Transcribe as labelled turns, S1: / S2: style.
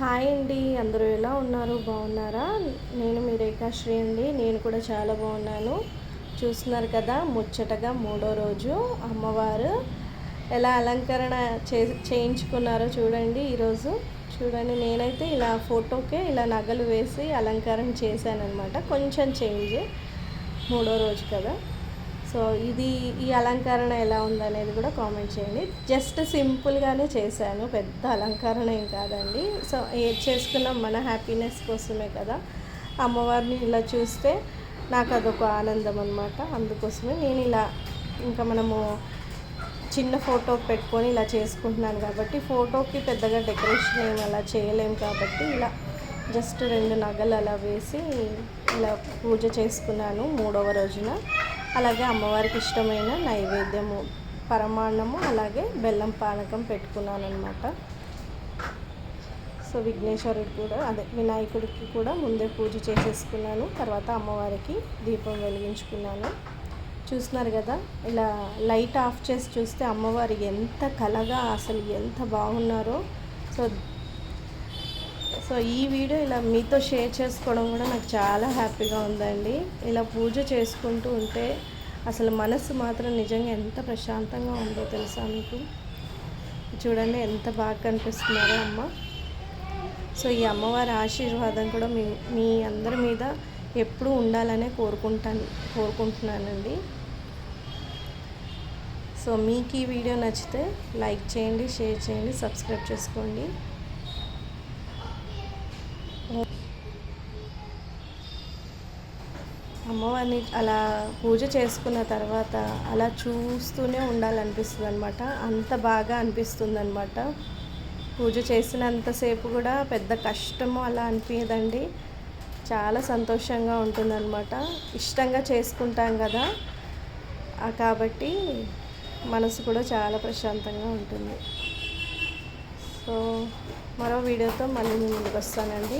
S1: Hi అండి అందరూ ఎలా ఉన్నారు? బాగున్నారా? నేను మీ రేఖాశ్రీ అండి నేను కూడా చాలా బాగున్నాను. చూస్తున్నారు కదా ముచ్చటగా మూడో రోజు అమ్మవారు ఎలా అలంకరణ చే చేయించుకున్నారో చూడండి ఈరోజు. చూడండి నేనైతే ఇలా ఫోటోకే ఇలా నగలు వేసి అలంకరణ చేశాను అనమాట కొంచెం చేంజ్ మూడో రోజు కదా. సో ఇది ఈ అలంకరణ ఎలా ఉందనేది కూడా కామెంట్ చేయండి. జస్ట్ సింపుల్గానే చేశాను పెద్ద అలంకరణ ఏం కాదండి. సో ఏది చేసుకున్నాం మన హ్యాపీనెస్ కోసమే కదా. అమ్మవారిని ఇలా చూస్తే నాకు అదొక ఆనందం అనమాట అందుకోసమే నేను ఇలా ఇంకా మనము చిన్న ఫోటో పెట్టుకొని ఇలా చేసుకుంటున్నాను కాబట్టి ఫోటోకి పెద్దగా డెకరేషన్ ఏమి అలా చేయలేము కాబట్టి ఇలా జస్ట్ రెండు నగలు అలా వేసి ఇలా పూజ చేసుకున్నాను మూడవ రోజున. అలాగే అమ్మవారికి ఇష్టమైన నైవేద్యము పరమాన్నము అలాగే బెల్లం పానకం పెట్టుకున్నాను అనమాట సో విఘ్నేశ్వరుడికి కూడా అదే వినాయకుడికి కూడా ముందే పూజ చేసేసుకున్నాను. తర్వాత అమ్మవారికి దీపం వెలిగించుకున్నాను. చూస్తున్నారు కదా ఇలా లైట్ ఆఫ్ చేసి చూస్తే అమ్మవారు ఎంత కలగా అసలు ఎంత బాగున్నారో. సో సో ఈ వీడియో ఇలా మీతో షేర్ చేసుకోవడం కూడా నాకు చాలా హ్యాపీగా ఉందండి. ఇలా పూజ చేసుకుంటూ ఉంటే అసలు మనసు మాత్రం నిజంగా ఎంత ప్రశాంతంగా ఉందో తెలుసా మీకు? చూడండి ఎంత బాగా కనిపిస్తున్నారో అమ్మ. సో ఈ అమ్మవారి ఆశీర్వాదం కూడా మీ మీ అందరి మీద ఎప్పుడూ ఉండాలనే కోరుకుంటాను కోరుకుంటున్నానండి. సో మీకు ఈ వీడియో నచ్చితే లైక్ చేయండి షేర్ చేయండి సబ్స్క్రైబ్ చేసుకోండి. అమ్మవారిని అలా పూజ చేసుకున్న తర్వాత అలా చూస్తూనే ఉండాలనిపిస్తుంది అనమాట అంత బాగా అనిపిస్తుంది అనమాట పూజ చేసినంతసేపు కూడా పెద్ద కష్టము అలా అనిపించదండి చాలా సంతోషంగా ఉంటుందన్నమాట. ఇష్టంగా చేసుకుంటాం కదా. కాబట్టి మనసు కూడా చాలా ప్రశాంతంగా ఉంటుంది. సో మరో వీడియోతో మళ్ళీ ముందుకు వస్తానండి.